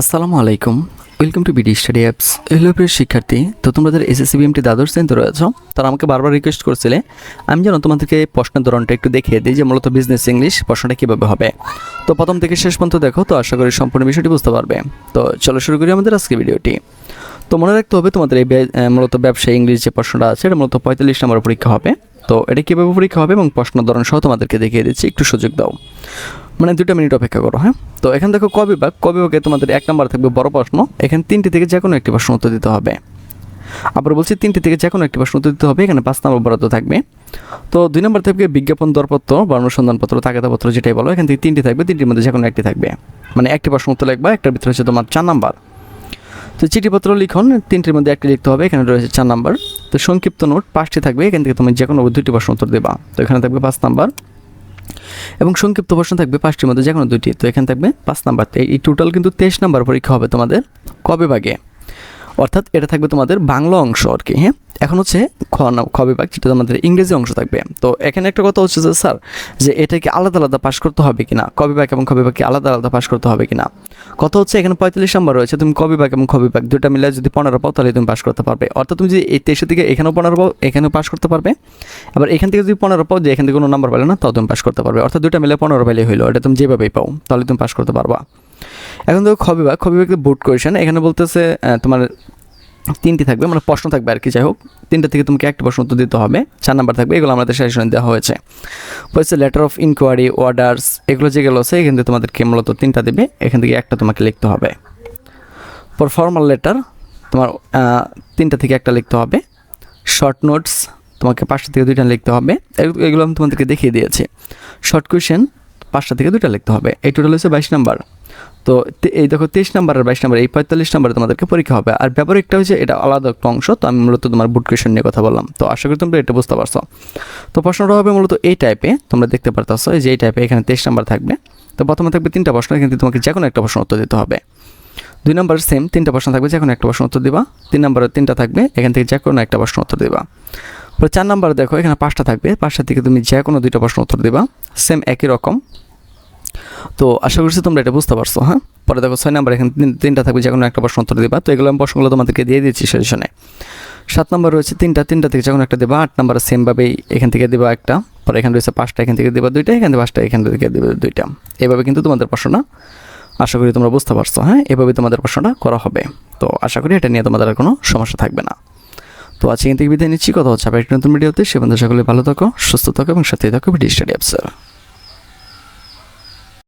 আসসালামু আলাইকুম। Welcome to BD study apps hello প্রিয় শিক্ষার্থী, তো তোমরা যারা এসএসসি বিএমটি দ্বাদশ শ্রেণীতে রয়েছ, তারা আমাকে বারবার রিকোয়েস্ট করছিলে। আমি যেন তোমাদেরকে প্রশ্নের ধরনটা একটু দেখিয়ে দিই, যে মূলত বিজনেস ইংলিশ প্রশ্নটা কীভাবে হবে। তো প্রথম থেকে শেষ পর্যন্ত দেখো, তো আশা করি সম্পূর্ণ বিষয়টি বুঝতে পারবে। তো চলো শুরু করি আমাদের আজকে ভিডিওটি। তো মনে রাখতে হবে, তোমাদের এই মূলত ব্যবসায় ইংলিশ যে প্রশ্নটা আছে, এটা মূলত পঁয়তাল্লিশ নম্বর পরীক্ষা হবে। তো এটা কীভাবে পরীক্ষা হবে, এবং প্রশ্ন ধরন সহ তোমাদেরকে দেখিয়ে দিচ্ছি, একটু সুযোগ দাও। মানে দুটো মিনিট অপেক্ষা করো হ্যাঁ? তো এখান দেখো ক বিভাগ ক বিভাগে তোমাদের এক নম্বর থাকবে বড় প্রশ্ন। এখানে তিনটি থেকে যে কোনো একটি প্রশ্ন উত্তর দিতে হবে। আবার বলছি তিনটি থেকে যে কোনো একটি প্রশ্ন উত্তর দিতে হবে, এখানে পাঁচ নম্বর বরাদ্দ থাকবে। তো দুই নম্বর থাকবে বিজ্ঞাপন দরপত্র বা অনুসন্ধানপত্র, তাগাদাপত্র যেটাই বলো, এখান থেকে তিনটি থাকবে, তিনটির মধ্যে যে কোনো একটি থাকবে। মানে একটি প্রশ্ন উত্তর লিখবা, একটার ভিতরে হচ্ছে তোমার চার নাম্বার তো চিঠিপত্র লিখন, তিনটির মধ্যে একটি লিখতে হবে, এখানে রয়েছে চার নাম্বার তো সংক্ষিপ্ত নোট, পাঁচটি থাকবে, এখান থেকে তুমি যে কোনো দুইটি প্রশ্ন উত্তর দেবা। তো এখানে থাকবে পাঁচ নাম্বার এবং সংক্ষিপ্ত প্রশ্ন থাকবে পাঁচটির মধ্যে যে কোনো দুটি তো এখানে থাকবে পাঁচ নাম্বার। এই টোটাল কিন্তু তেইশ নাম্বার পরীক্ষা হবে তোমাদের কবে ভাগে অর্থাৎ এটা থাকবে তোমাদের বাংলা অংশ আর কি হ্যাঁ? এখন হচ্ছে খ না- খ বিভাগ, যেটা তোমাদের ইংরেজি অংশ থাকবে। তো এখানে একটা কথা হচ্ছে যে, স্যার, যে এটাকে আলাদা আলাদা পাশ করতে হবে কিনা? ক বিভাগ এবং খ বিভাগকে আলাদা আলাদা পাশ করতে হবে কিনা? কথা হচ্ছে এখানে পঁয়তাল্লিশ নাম্বার রয়েছে, তুমি ক বিভাগ এবং খ বিভাগ দুটা মিলে যদি পনেরো পাও, তাহলে তুমি পাশ করতে পারবে। অর্থাৎ তুমি যদি এই তেইশে থেকে এখানেও পনেরো পাও, এখানেও পাশ করতে পারবে। আবার এখান থেকে যদি পনেরো পাও, যে এখান থেকে কোনো নাম্বার পেলে না, তাও তুমি পাশ করতে পারবে। অর্থাৎ দুটা মিলে পনেরো পেলে হইল, এটা তুমি যেভাবেই পাও, তাহলে তুমি পাশ করতে পারবা। এখন দেখো খ বিভাগ খ বিভাগে বোর্ড কোয়েশন এখানে বলতেছে তোমার তিনটি থাকবে মানে প্রশ্ন থাকবে আর কি, যাই হোক। তিনটা থেকে তোমাকে একটা প্রশ্ন উত্তর দিতে হবে, চার নাম্বার থাকবে, এগুলো আমাদের সাজেশনে দেওয়া হয়েছে। হচ্ছে লেটার অফ ইনকোয়ারি অর্ডার্স এগুলো যেগুলো আছে এখান থেকে তোমাদেরকে মূলত তিনটা দেবে, এখান থেকে একটা তোমাকে লিখতে হবে। পর ফর্মাল লেটার তোমার তিনটা থেকে একটা লিখতে হবে। শর্ট নোটস তোমাকে পাঁচটা থেকে দুইটা লিখতে হবে। এগুলো- আমি তোমাদেরকে দেখিয়ে দিয়েছি। শর্ট কোয়েশ্চেন পাঁচটা থেকে দুইটা লিখতে হবে। এই টোটাল হচ্ছে বাইশ নাম্বার। তো এই দেখো তেইশ নাম্বার আর বাইশ নাম্বার, এই পঁয়তাল্লিশ নাম্বারে তোমাদেরকে পরীক্ষা হবে। আর ব্যবহারিকটা হচ্ছে এটা আলাদা একটা অংশ, তো আমি মূলত তোমার বুট কোয়েশন নিয়ে কথা বললাম। তো আশা করি তোমরা এটা বুঝতে পারছ। তো প্রশ্নটা হবে মূলত এই টাইপে তোমরা দেখতে পারতেছো যে এই টাইপে এখানে তেইশ নাম্বার থাকবে। তো প্রথমে থাকবে তিনটা প্রশ্ন, কিন্তু তোমাকে যে কোনো একটা প্রশ্ন উত্তর দিতে হবে। দুই নম্বর সেম তিনটা প্রশ্ন থাকবে যে কোনো একটা প্রশ্ন উত্তর দিবা। তিন নম্বরের তিনটা থাকবে, এখান থেকে যে কোনো একটা প্রশ্ন উত্তর দিবা। পরে চার নম্বরে দেখো, এখানে পাঁচটা থাকবে। পাঁচটা থেকে তুমি যে কোনো দুইটা প্রশ্ন উত্তর দিবা। সেম একই রকম। তো আশা করছি তোমরা এটা বুঝতে পারছ হ্যাঁ? পরে দেখো ছয় নম্বর, এখানে তিন- তিনটা থাকবে যে কোনো একটা প্রশ্ন উত্তর দিবা। তো এগুলো আমি প্রশ্নগুলো তোমাদেরকে দিয়ে দিচ্ছি সেশনে সাত নম্বর রয়েছে তিনটা তিনটা থেকে যখন একটা দেবা, আট নম্বর সেমভাবেই এখান থেকে দেবা একটা, পরে এখানে রয়েছে পাঁচটা, এখান থেকে দেবা দুইটা, এখান থেকে পাঁচটা, এখান থেকে দেবে দুইটা। এভাবে কিন্তু তোমাদের প্রশ্নটা আশা করি তোমরা বুঝতে পারছ হ্যাঁ? এভাবে তোমাদের প্রশ্নটা করা হবে। তো আশা করি এটা নিয়ে তোমাদের আর কোনো সমস্যা থাকবে না। তো আজকে এখান থেকে বিদায় নিচ্ছি। কথা হচ্ছে আবার একটা নতুন ভিডিওতে। সে বন্ধু সকলে ভালো থাকো, সুস্থ থাকো এবং সাথে থাকো ভিডিও স্টাডি অ্যাপসের